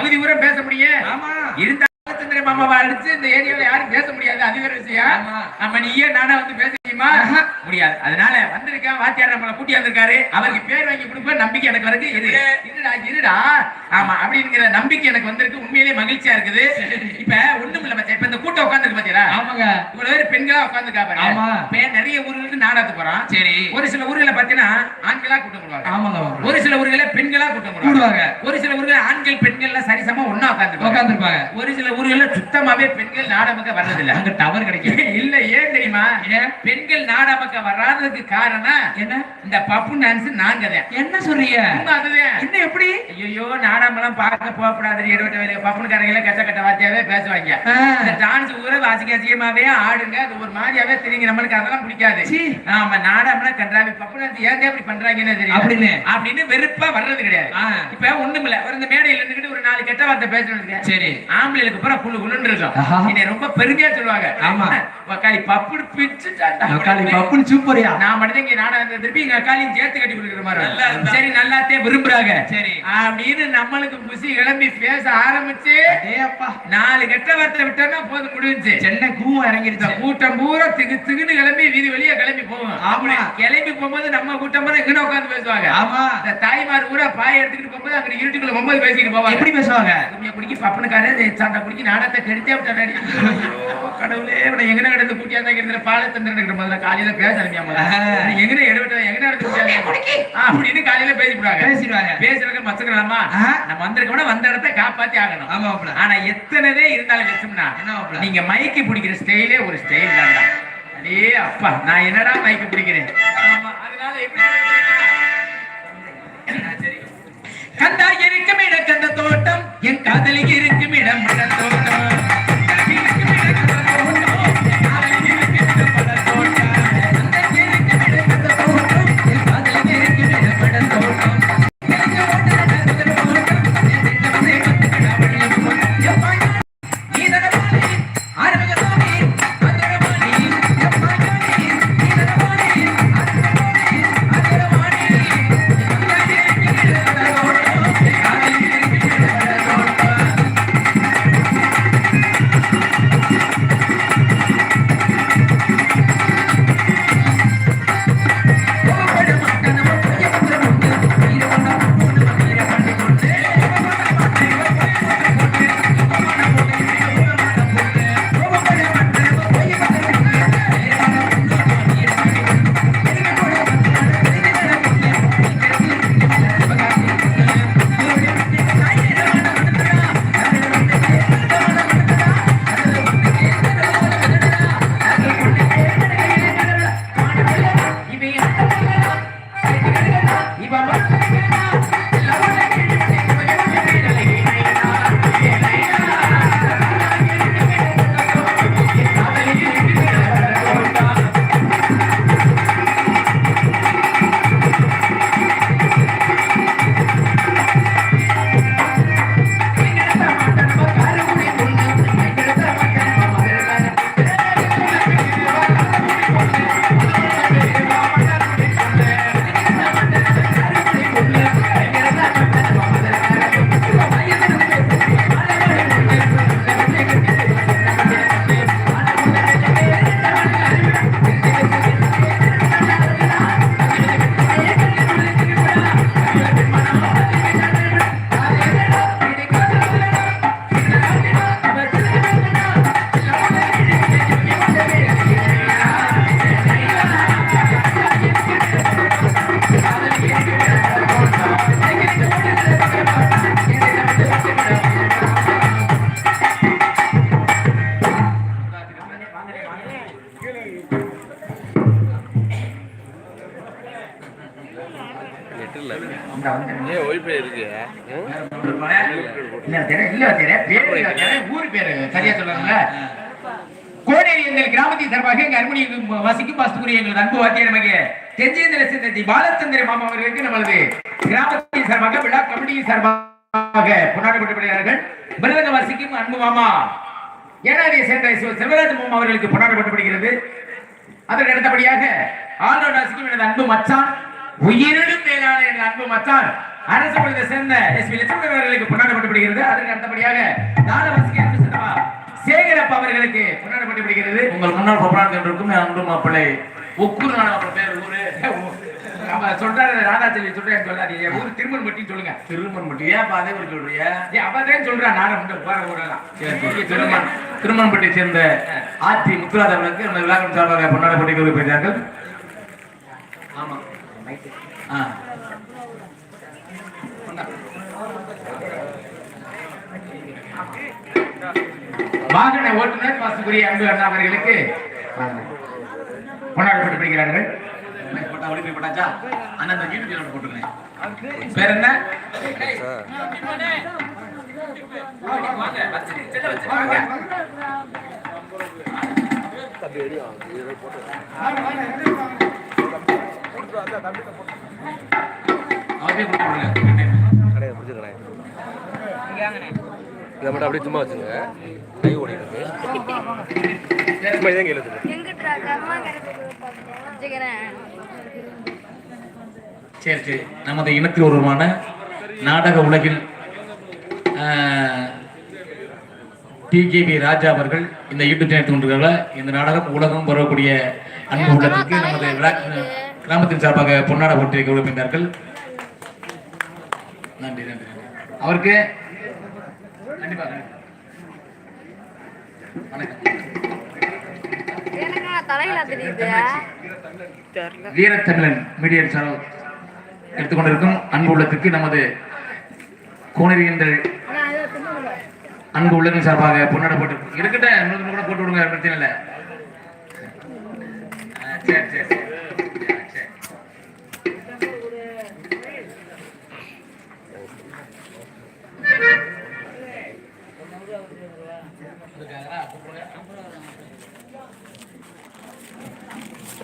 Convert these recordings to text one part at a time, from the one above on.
பகுதி ஊரா பேச முடியும் ஆமா. இருந்த மாமாவை அடிச்சு இந்த ஏரியால யாரும் பேச முடியாது. அது வேற விஷயம். நம்ம நீயே நானா வந்து பேச முடியாது. அதனால வந்திருக்கேன் வாத்தியார் நம்மள கூட்டி வந்திருக்காரு. அவருக்கு பேர் வாங்கி கொடுப்ப நம்பிக்கை எனக்கு வருது. இரு இருடா இருடா ஆமா அப்படிங்கிற நம்பிக்கை எனக்கு வந்திருக்கு. உண்மையிலேயே மகிழ்ச்சியா இருக்குது. இப்ப ஒண்ணும் இல்ல மச்சான். இப்ப இந்த கூட்டம் உட்கார்ந்துருக்கு பாத்தீங்களா? ஆமாங்க. இவ்வளவு பேர் பெண்களா உட்கார்ந்துருக்கா பாரு. ஆமா. இப்ப நிறைய ஊர்களுக்கு நாடகத்துக்கு போறான் சரி. ஒரு சில ஊர்களை பாத்தீங்கன்னா ஆண்களா கூட்டம் போடுவாங்க. ஆமாங்க ஒரு சில ஊர்களை பெண்களா கூட்டம் போடுவாங்க. ஒரு சில ஊர்கள் ஆண்கள் பெண்கள் எல்லாம் சரிசமா ஒண்ணா உட்கார்ந்து உட்காந்துருப்பாங்க ஒரு சில ஊர்கள்ல சுத்தமாவே பெண்கள் நாடகமக்க வர்றதில்ல. அங்க டவர் கிடைக்கும் இல்ல ஏன் தெரியுமா? பெண்கள் நாடகமக்க வராததுக்கு காரணம் என்ன? இந்த பப்பு டான்ஸ் நாங்க என்ன சொல்றீங்க? என்ன எப்படி? ஐயோ நாடகமெல்லாம் பார்க்க போகக்கூடாது எடுவட்ட வேலையை பப்புனுக்காரங்களே கச்ச கட்ட வாத்தியாவே பேசுவாங்க. இந்த டான்ஸ் ஊர வாசிக்க அசிங்கமாவே ஆடுங்க. அது ஒரு மாதிரியாவே தெரியுங்க. நம்மளுக்கு அதெல்லாம் பிடிக்காது. ஆமா நாடகம்லாம் கன்றாவி. பப்பு டான்ஸ் ஏன் அப்படி பண்றாங்கன்னு தெரியும்? அப்படின்னு. அப்படின்னு வெறுப்பா வர்றது கிடையாது. இப்ப ஒண்ணுமில்ல ஒரு இந்த மேடையில இருந்துகிட்டு ஒரு நாலு கெட்ட வார்த்தை பேசணும் சரி. ஆம்பளைகளுக்கு பூரா குழு குழுன்னு இருக்கும். என்னை ரொம்ப பெருமையா சொல்லுவாங்க. ஆமா. வக்காளி பப்புடு பிச்சுட்டான்டா. காலி பப்புன்னு சூப்பரியா. நான் மட்டும் இங்க நாடகம் திருப்பி எங்க அக்காலையும் சேர்த்து கட்டி கொடுக்குற மாதிரி சரி நல்லாத்தே விரும்புறாங்க. சரி. அப்படின்னு நம்மளுக்கு குசி கிளம்பி பேச ஆரம்பிச்சு நாலு கெட்ட வார்த்தை விட்டோம்னா போதும் முடிஞ்சு சென்னை கூவம் இறங்கிருச்சு. கூட்டம் பூரா திகு திகுன்னு கிளம்பி வீதி வெளியே கிளம்பி போவோம். ஆமா. கிளம்பி போகும்போது நம்ம கூட்டம் பூரா இங்கே உட்காந்து பேசுவாங்க. ஆமா. இந்த தாய்மார் பூரா பாய் எடுத்துக்கிட்டு போகும்போது அங்க இருட்டுக்குள்ள போகும்போது பேசிக்கிட்டு போவாங்க. எப்படி பேசுவாங்க? குடிக்கி பப்பனுக்காரே சண்டை குடிக்கி நாடகத்தை கெடுத்தே விட்டாடி கடவுளே எங்கன கிடந்து கூட்டியாந்தா கிடந்த பாலச்சந்திரன் முதல்ல காலையில பேச எடுத்து அப்படின்னு காலையில பேசிடுவாங்க. பேசிடுவாங்க. பேசுறதுக்கு. நம்ம வந்திருக்கோம்னா வந்த இடத்த காப்பாத்தி ஆகணும். ஆமா ஆனா இருந்தாலும் நீங்க மைக்கு பிடிக்கிற ஸ்டைலே ஒரு ஸ்டைல் தான்டா அடே அப்பா நான் என்னடா மைக்கு பிடிக்கிறேன்? அதனால. கந்தா இருக்கும் இடம் கந்த தோட்டம். என் காதலிக்கு இருக்கும் இடம் தோட்டம். ஊரு பேரு சரியா சொல்லுங்க கோடேரி எங்கள் கிராமத்தின் சார்பாக எங்க அருமணி வசிக்கும் எங்கள் அன்பு வாத்தியார் நமக்கு தெஜேந்திர சித்தி பாலச்சந்திர மாமா அவர்களுக்கு நமது கிராமத்தின் சார்பாக விழா கமிட்டியின் சார்பாக கொண்டாடப்பட்டப்படுகிறார்கள் வசிக்கும் அன்பு மாமா ஏனாதியை சேர்ந்த செல்வராஜ் மாமா அவர்களுக்கு கொண்டாடப்பட்டப்படுகிறது அதற்கு அடுத்தபடியாக ஆலோட வசிக்கும் எனது அன்பு மச்சான் உயிரினும் மேலான எனது அன்பு மச்சான் அரசு பள்ளியை சேர்ந்த எஸ் பி லட்சுமணன் அவர்களுக்கு கொண்டாடப்பட்டுப்படுகிறது அதற்கு அடுத்தபடியாக தானவாசிக்கு என்று சொன்னவா சேகரப்பா அவர்களுக்கு கொண்டாடப்பட்டுப்படுகிறது உங்கள் முன்னாள் பப்பனார் என்றிருக்கும் அன்பு மாப்பிள்ளை. ஒக்கூர் நாடகம் பேர் ஊரு. சொல்றாரு ராதாச்செல்வி சொல்றேன் சொல்லாதீங்க. ஊர் திருமணம் மட்டும் சொல்லுங்க. திருமணப்பட்டி ஏன் அப்ப அதே ஊர் சொல்றிய ஏய், அவதான் நானும் வந்து போற ஊரெல்லாம். திருமண் திருமணப்பட்டியை சேர்ந்த ஆர்த்தி முத்துராஜ் அவர்களுக்கு நம்ம விழாக்கள் சார்பாக கொண்டாடப்பட்டு ஆமா. ஆ. வாகன ஓட்டுநர் பாசுக்குரிய அன்பு அண்ணா அவர்களுக்கு கொண்டாடப்பட்டுப்படுகிறார்கள் போட்டா ஓடி போய் போட்டாச்சா அண்ணா அந்த யூடியூப் சேனல் போட்டுருக்கேன் பேர் என்ன? அவரே கடையை பிடிச்சிக்கிறேன் இதை மட்டும் அப்படியே சும்மா வச்சுங்க. கை ஓடிடுது. சும்மா இதே வச்சுக்கிறேன். சரி சரி. நமது இனத்தில் ஒருவருமான நாடக உலகில் டிகேபி ராஜா அவர்கள் இந்த யூடியூப் சேனல் கொண்டிருக்கிறார்கள் இந்த நாடகம் உலகம் வரக்கூடிய அன்பு உள்ளத்திற்கு நமது கிராமத்தின் சார்பாக பொன்னாட போட்டி கௌரவிக்கின்றார்கள். நன்றி நன்றி. அவருக்கு கண்டிப்பா கண்டிப்பா. வணக்கம் எனக்கு தலையில தெரியுது வீரத்தமிழன் மீடியா சேனல் எடுத்துக்கொண்டிருக்கும் அன்பு உள்ளத்துக்கு நமது கோணறியங்கள் அன்பு உள்ளத்தின் சார்பாக பொன்னாட போட்டு இருக்கட்டும் கூட போட்டு விடுங்க பிரச்சனை இல்லை சரி சரி சரி.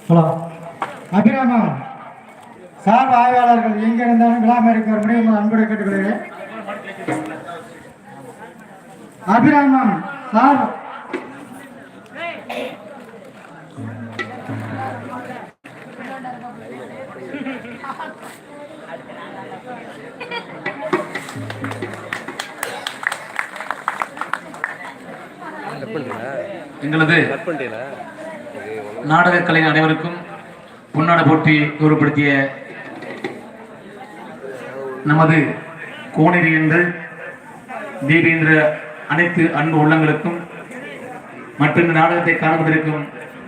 ஹலோ. அபிராமம் சார்பு ஆய்வாளர்கள் எங்க இருந்தாலும் இருக்கிற வர முடியும் உங்கள் அன்போடு கேட்டுக்கொள்கிறேன். அபிராமம் சார் எங்களது நாடக கலைஞர் அனைவருக்கும் பொன்னாட போட்டி கௌரவப்படுத்திய நமது கோணரியங்கள் தீபேந்திர அனைத்து அன்பு உள்ளங்களுக்கும் மற்றும் இந்த நாடகத்தை காணுவதற்கும்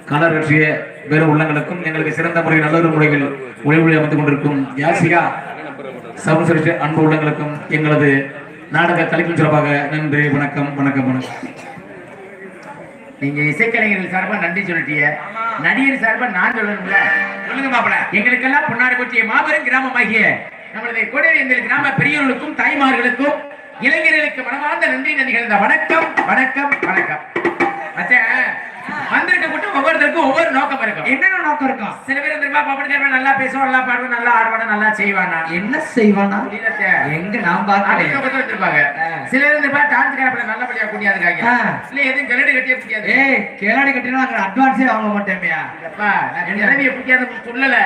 கலர் பற்றிய வேறு உள்ளங்களுக்கும் எங்களுக்கு சிறந்த முறையில் நல்லொரு முறையில் ஒளி அமைத்துக் கொண்டிருக்கும் யாசிகா சமசரித்த அன்பு உள்ளங்களுக்கும் எங்களது நாடக கலைக்கும் சிறப்பாக நன்றி வணக்கம் வணக்கம் வணக்கம். நீங்க இசைக்கலைஞர்கள் சார்பா நன்றி சொல்லிட்டீங்க நடிகர் சார்பா நான் சொல்லணும்ல சொல்லுங்க மாப்பிள. எங்களுக்கெல்லாம் பொன்னாடு மாபெரும் கிராமமாகிய நம்மளது கோடேரி இந்த கிராம பெரியவர்களுக்கும் தாய்மார்களுக்கும் இளைஞர்களுக்கு மனமார்ந்த நன்றி நிகழ்ந்த வணக்கம் வணக்கம் வணக்கம். அச்சா ஒவ்வொருத்தருக்கும் ஒவ்வொரு நோக்கம் இருக்கும். என்னென்ன நோக்கம் இருக்கும் சில பேர் திரும்ப பாப்பா நல்லா பேசுவான் நல்லா பாடுவான் நல்லா ஆடுவானா நல்லா செய்வானா? என்ன செய்வானா. எங்க நான் வச்சிருப்பாங்க சில பேர் மாதிரி டான்ஸ் கேரப்ல நல்லபடியா கூட்டியாந்துருக்காங்க ஆ. இல்ல எதுவும் கிளடு கட்டியே கூட்டியாது ஏய் கேளாடி கட்டினா நாங்க அட்வான்ஸே வாங்க நான் கிளவிய கூட்டியாந்து சொல்லல.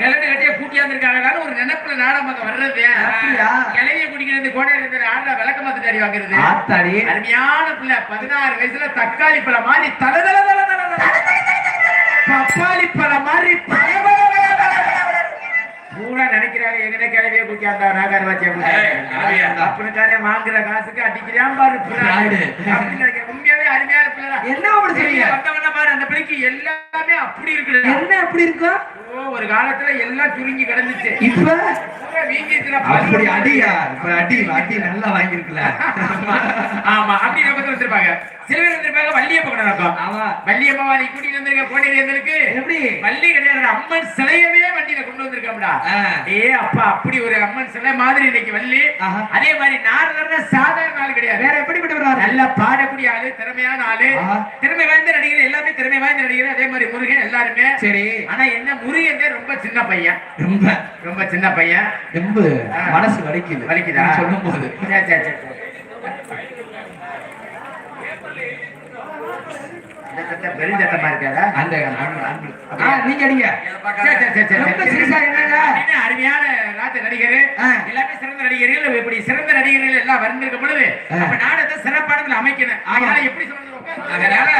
கிளடு கட்டியே கூட்டியாந்துருக்காங்கன்னு ஒரு நினைப்புல நாடகம் அங்க வர்றது? கிளவிய குடிக்கிறது கோடை இருந்து ஆடுற விளக்க மாத்து வாங்குறது. அருமையான பிள்ளை பதினாறு வயசுல தக்காளி பழம் மாதிரி தல தல தல. பப்பாளி மாதிரி பல பல. பூரா நினைக்கிறாங்க எங்கனே கிளவிய கூட்டியாந்தா நாகார் கிளவியா? வச்சேன் அப்படின்னுக்காரே வாங்குற காசுக்கு அடிக்கிறான் பாரு. உண்மையாவே அருமையான பிள்ளை என்ன அப்படி சொல்றீங்க? பாரு அந்த பிள்ளைக்கு எல்லாமே அப்படி இருக்குது என்ன எப்படி இருக்கும் ஓ, ஒரு காலத்துல எல்லாம் சுருங்கி கிடந்துச்சு. இப்ப? பூரா வீங்கிருச்சுல, அப்படி பல்லு அடியா? இப்ப அடி அடி நல்லா வாங்கியிருக்கல. ஆமா அப்படி நோக்கத்துல வச்சிருப்பாங்க. சில பேர் வந்திருப்பாங்க வள்ளியப்ப கூட நோக்கம் ஆமா. வள்ளியம்மாவா நீ கூட்டிட்டு வந்திருக்க கோடி இருந்திருக்கு. எப்படி? வள்ளி கிடையாது அம்மன் சிலையவே வண்டியில கொண்டு வந்திருக்கோம்டா ஆ. ஏ அப்பா அப்படி ஒரு அம்மன் சிலை மாதிரி இன்னைக்கு வள்ளி. அதே மாதிரி நாரதர்னா சாதாரண ஆள் கிடையாது. வேற எப்படிப்பட்ட நல்லா பாடக்கூடிய ஆளு திறமையான ஆளு. திறமை வாய்ந்த நடிகர் எல்லாமே திறமை வாய்ந்த நடிகர் அதே மாதிரி முருகன் எல்லாருமே. சரி. ஆனா என்ன முருகன் தான் ரொம்ப சின்ன பையன். ரொம்ப? ரொம்ப சின்ன பையன். ரொம்ப மனசு வலிக்குது. வலிக்குதா? சொல்லும் போது சரி, சரி, சரி. இருக்காதா? அந்த நீங்க அடிங்க. அருமையான நாட்டு நடிகர். எல்லாமே சிறந்த நடிகர்கள். இப்படி சிறந்த நடிகர்கள் எல்லாம் வந்திருக்கும் பொழுது. அப்ப நாடகத்தை சிறப்பானதுல அமைக்கணும். அதனால எப்படி சொல்றது? அதனால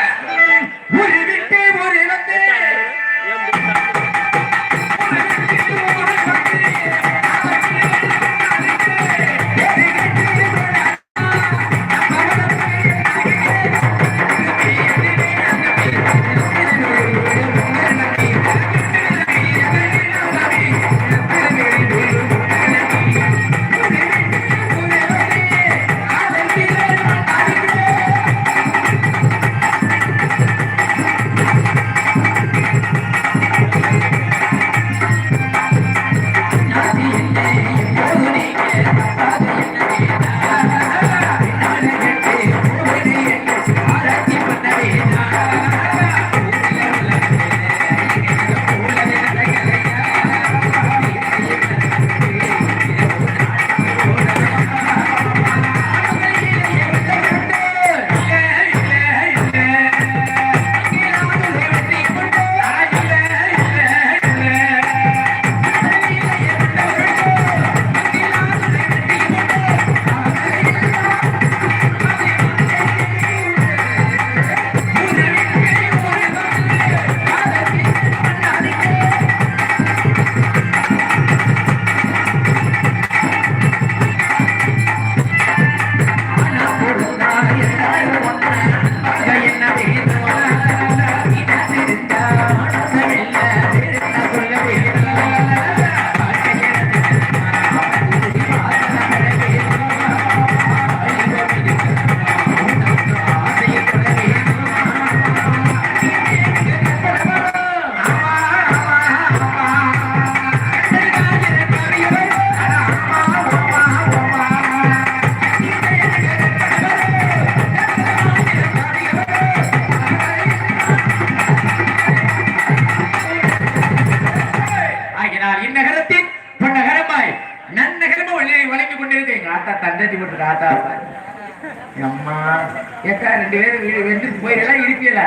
ரெண்டு பேரும் வீடு வெந்து போயிடலாம் இருப்பீல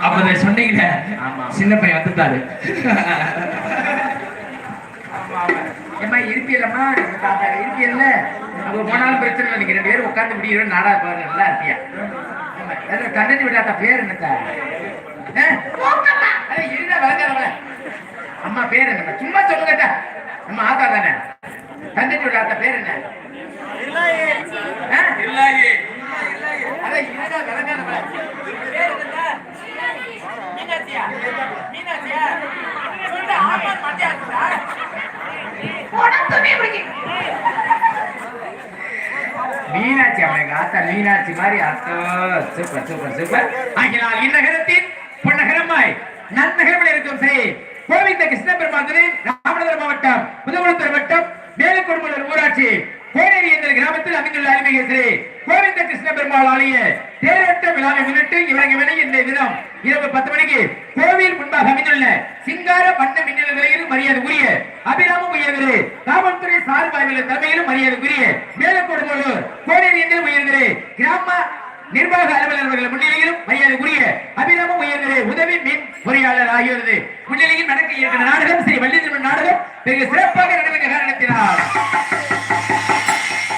அப்ப சொன்னீங்க ஆமா. சின்ன பையன் வந்துட்டாரு. ஏம்மா இருப்பியலம்மா தாத்தா இருப்பியல்ல அவங்க போனாலும் பிரச்சனை இல்லை நீங்க ரெண்டு பேரும் உட்காந்து முடியும் நாடா பாருங்க நல்லா இருப்பியா? தண்டட்டி விட்டாத்தா பேர் என்னத்தா? இருடா, விளங்காதவள. அம்மா பேர் என்ன சும்மா சொல்லுங்கட்டா நம்ம ஆத்தா தானே தண்டட்டி விட்டாத்தா பேர் என்ன ஆ? அதான் இருடா, விளங்காதவள. பேர் என்னத்தா? மீனாட்சியா? மீனாட்சியா? சொல்லுடா, ஆமா, மத்தியானத்துடா. மீனாட்சி அவனுக்கு ஆத்தா மீனாட்சி மாதிரி அத்தோ சூப்பர் சூப்பர் சூப்பர் ஆகினால் இந்நகரத்தின் பொன்னகரமாய் நன்னகரமில் இருக்கும் ஸ்ரீ கோவிந்த கிருஷ்ண பெருமாந்தரின் ராமநாதபுரம் மாவட்டம் புதுகுளத்தூர் வட்டம் மேலக்கொடுமலூர் ஊராட்சி கோடேரி என்ற கிராமத்தில் அமைந்துள்ள அருள்மிகு ஸ்ரீ கோவிந்த கிருஷ்ண பெருமாள் ஆலய தேரோட்ட விழாவை முன்னிட்டு இவரங்க வினை இந்த தினம் இரவு பத்து மணிக்கு கோவில் முன்பாக அமைந்துள்ள சிங்கார வண்ண மின்னல் நிலையில் மரியாதை உரிய அபிராம உயர்திரு காவல்துறை சார்பாய்கள் தலைமையிலும் மரியாதை உரிய மேலக்கொடுமலூர் கோடியில் என்று கிராம நிர்வாக அலுவலர்கள் முன்னிலையிலும் மரியாதைக்குரிய அபிராம உயர்திரு உதவி மின் பொறியாளர் ஆகியோரது முன்னிலையில் நடக்க இருக்கிற நாடகம் ஸ்ரீ வள்ளித்திருமன் நாடகம் வெகு சிறப்பாக நடந்த காரணத்தினால்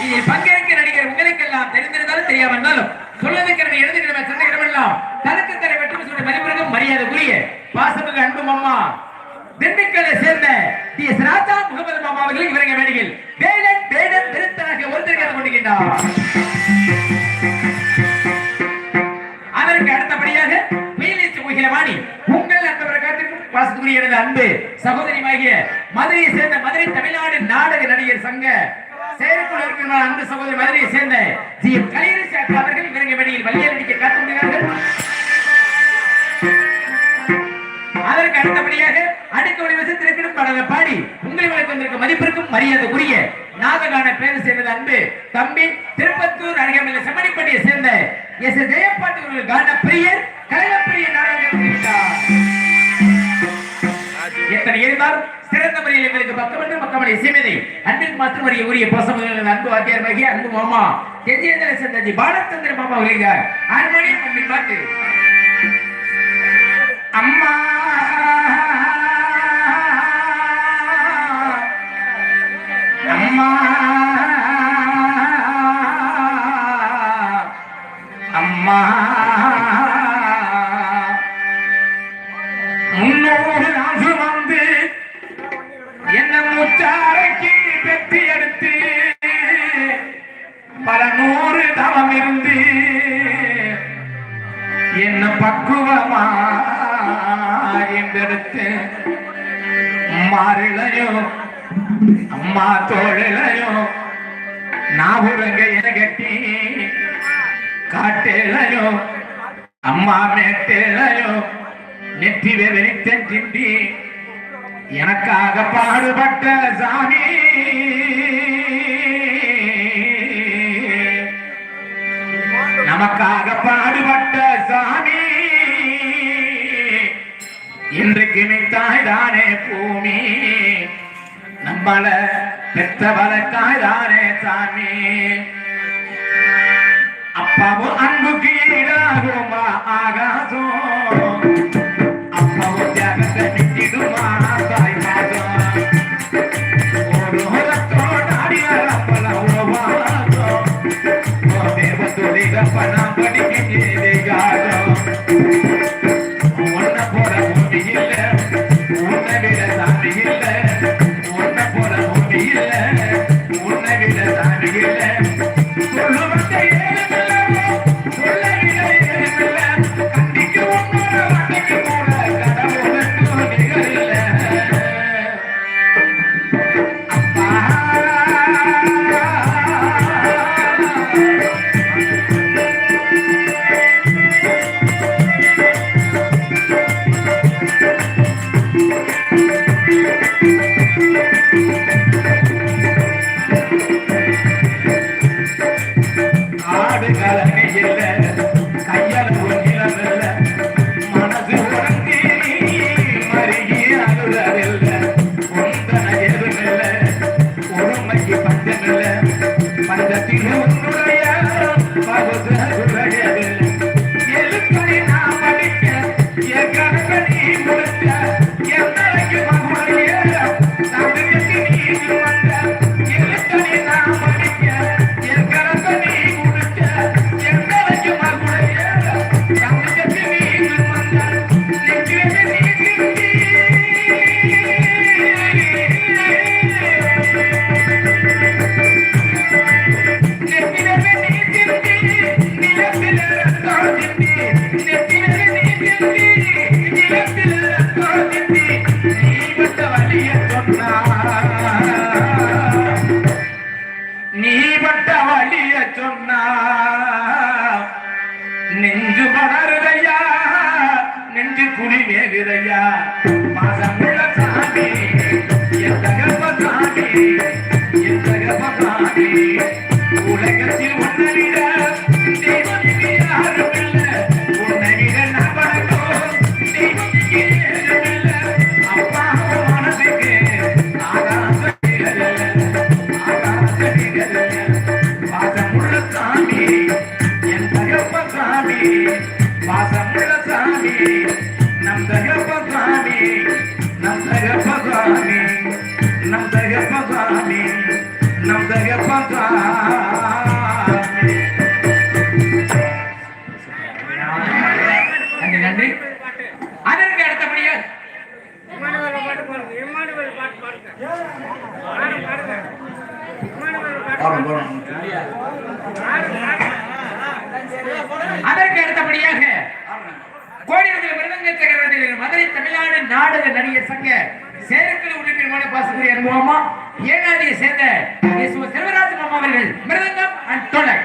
இதில் பங்கேற்க நடிகர் உங்களுக்கெல்லாம் தெரிந்திருந்தாலும் தெரியாமல் இருந்தாலும் சொல்லதுக்கிழமை எழுதுகிழமை சந்தகிழமை எல்லாம் தனக்கு தர வெற்றி சொல்ற மதிப்பிற்கும் மரியாதைக்குரிய பாசமிகு அன்பு மாமா திண்டுக்கல்லை சேர்ந்த டி எஸ் ராஜா முகமது மாமா அவர்கள் இவரங்க மேடையில் வேலன் வேடன் திருத்தராக ஒருத்தர் கொண்டிருக்கின்றார். அவருக்கு அடுத்தபடியாக வீலிச்சு முகிலவாணி உங்கள் நண்பர் காட்டிற்கும் பாசத்துக்குரிய எனது அன்பு சகோதரியாகிய மதுரையை சேர்ந்த மதுரை தமிழ்நாடு நாடக நடிகர் சங்க செயற்குழு இருக்கிற அன்பு சகோதரி மதுரையை சேர்ந்த ஜி எம் கலையரசி அக்கா அவர்கள் இவரங்க மேடையில் வழியை நடிக்க காத்து காத்துள்ளார்கள் அதற்கு அடுத்தபடியாக அடுத்த ஒரு விஷயத்திற்கும் பாடலை பாடி உங்களுக்கு வந்திருக்க மதிப்பிற்கும் மரியாதை உரிய நாதகான பேர் சேர்ந்த அன்பு தம்பி திருப்பத்தூர் அருகாமையில் செம்மணிப்பட்டியை சேர்ந்த எஸ். ஜெயப்பாட்டு ஒரு கான பிரியர் கழகப்பிரிய எத்தனை இருந்தால் சிறந்த முறையில் எங்களுக்கு பக்கமன்று மக்களுடைய இசைமதை அன்பின் மாற்று முறையை உரிய பாசமுள்ள அன்பு வாத்தியார் மகி அன்பு மாமா தெஜேந்திர சந்ததி பாலச்சந்திர மாமா வருக ஹார்மோனியம் அன்பின் பாட்டு அம்மா அம்மா. முன்னூறு நான் வந்து என்ன முச்சாரைக்கு பெற்றி எடுத்து பல நூறு தவம் இருந்து என்ன பக்குவமா என்றெடுத்து மாறிலையோ அம்மா தோழிலையோ என கட்டி காட்டேலையோ அம்மா மேட்டேலையோ நெற்றி வெறித்தன் திண்டி எனக்காக பாடுபட்ட சாமி. நமக்காக பாடுபட்ட சாமி. இன்றைக்கு தாய் பூமி. நம்மள பெற்றவள தாய் தானே అప్పవు అందుకి రాగమా ఆగాజో అప్పవు జాగ్రత్త నిట్టిడు మా సాయి మాజో ఓడు రక్తో నాడియ రప్పల ఉరవాజో உலகத்தில் உன்னை நம் தகப்ப சாமி நன்றி நன்றி. அதற்கு அடுத்தபடியாக அதற்கு அடுத்தபடியாக கோடியுடைய மிருதங்க சக்கரவர்த்திகள் மதுரை தமிழ்நாடு நாடக நடிகர் சங்க செயற்குழு உள்ளிட்ட பாசக்குரிய அனுபவமா ஏனாதியை சேர்ந்த எஸ். ஓ. செல்வராஜன் மாமா அவர்கள் மிருதங்கம் அண்ட் தொலை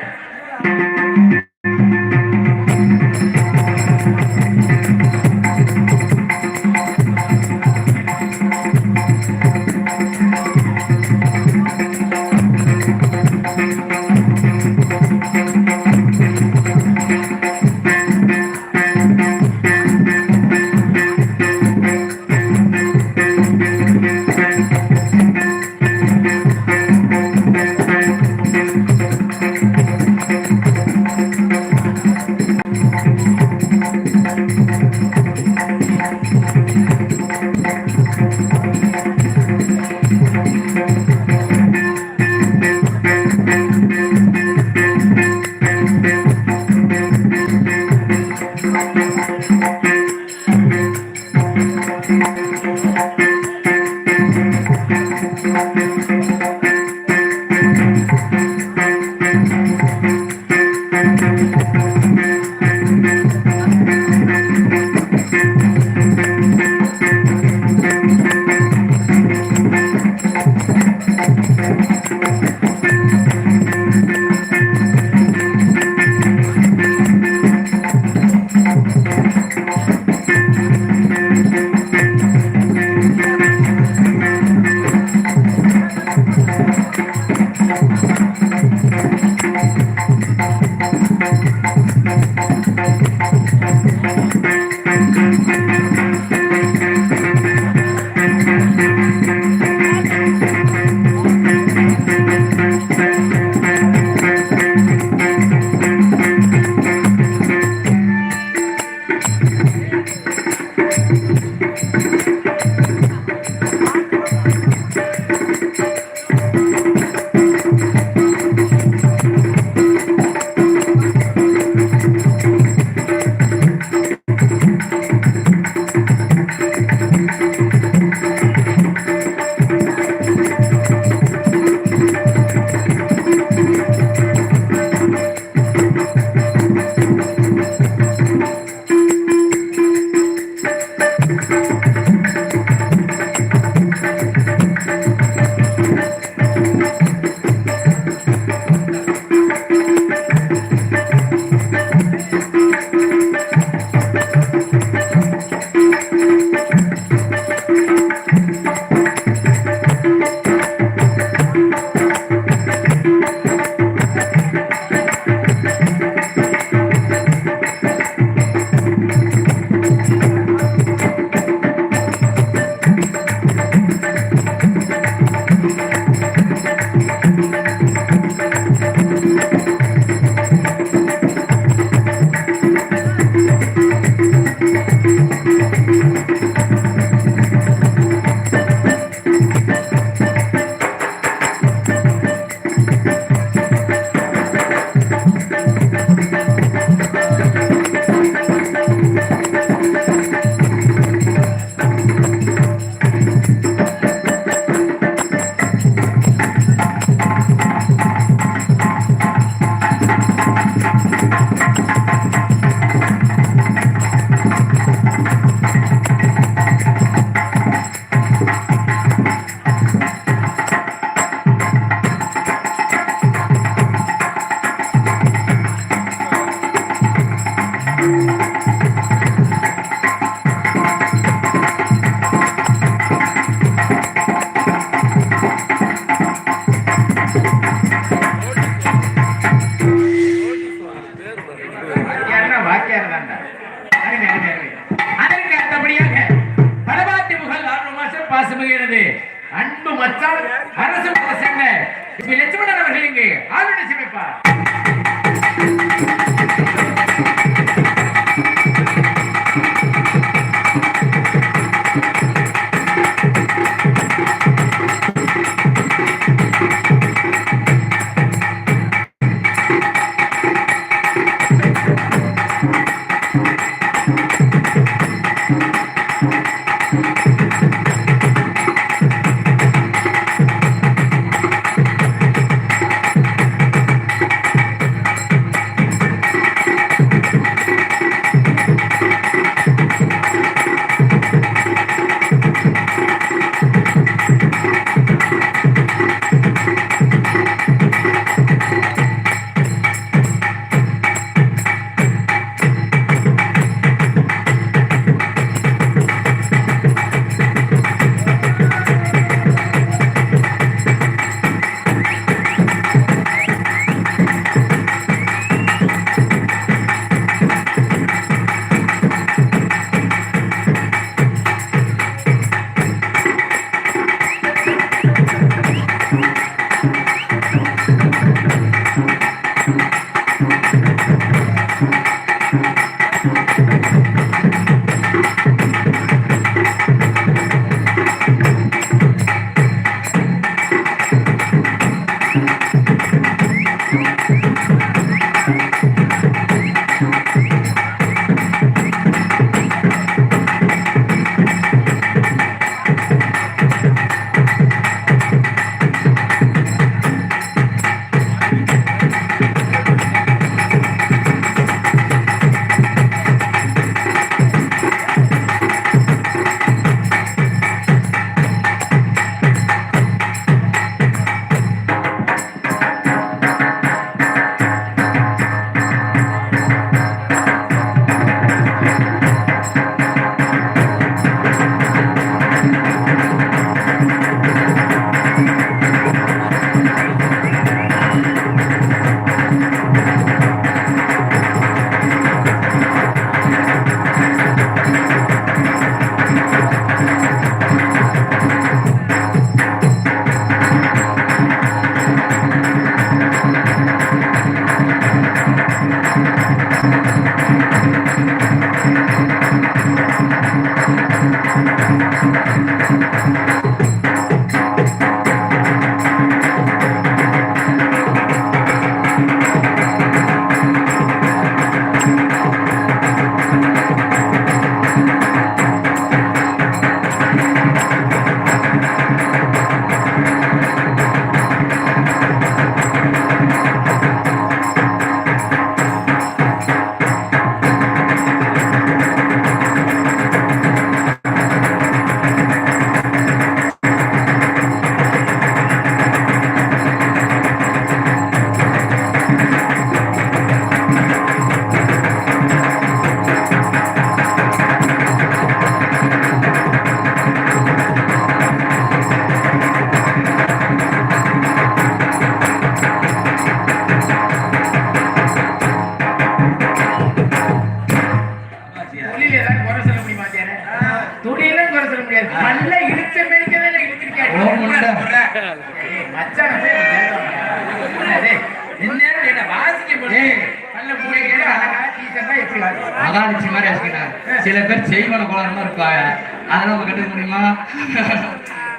மகாலட்சுமி சில பேர் செய்வன கோளாறுமா இருப்பாங்க அதெல்லாம் உங்க கட்டுக்க முடியுமா?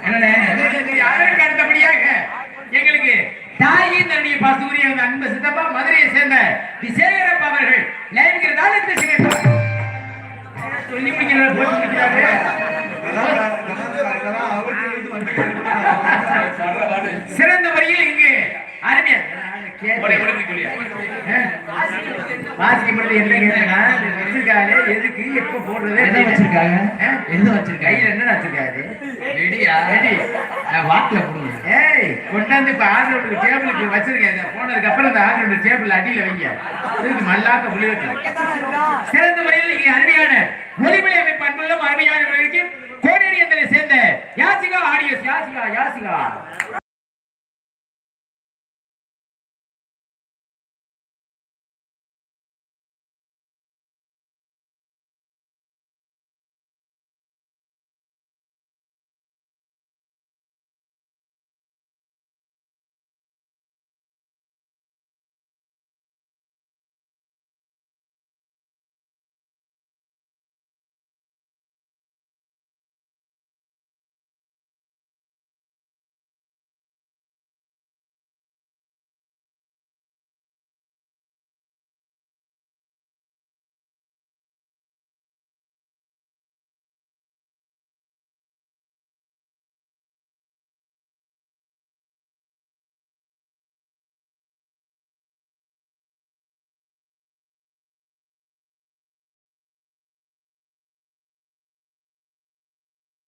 என்னண்ணே? அடுத்தபடியாக எங்களுக்கு தாயின் தன்னுடைய அன்பு சித்தப்பா மதுரையை சேர்ந்த விசேகரப்பா அவர்கள் லைவ்கிற தாளத்தை சொல்லி போட்டு முடிக்கிறாரு சிறந்த முறையில் இங்கு அருமையா வாசிக்க முடியல இல்லைங்க வச்சிருக்காரு எதுக்கு எப்ப போடுறது என்ன வச்சிருக்காங்க? என்ன வச்சிருக்காங்க கையில என்ன வச்சிருக்காரு? ரெடியா? ரெடி. வாக்குல போடுங்க. ஏய் கொண்டாந்து இப்ப ஆர்டர் டேபிளுக்கு வச்சிருக்கேன். போனதுக்கு அப்புறம் இந்த ஆர்டர் டேபிள் அடியில வைங்க. இதுக்கு மல்லாக்க புள்ளிவெட்டு சிறந்த முறையில் இங்கே அருமையான ஒளிமொழி அமைப்பு அன்புள்ள அருமையான கோடேரியந்தலை சேர்ந்த யாசிகா ஆடியோஸ். யாசிகா யாசிகா.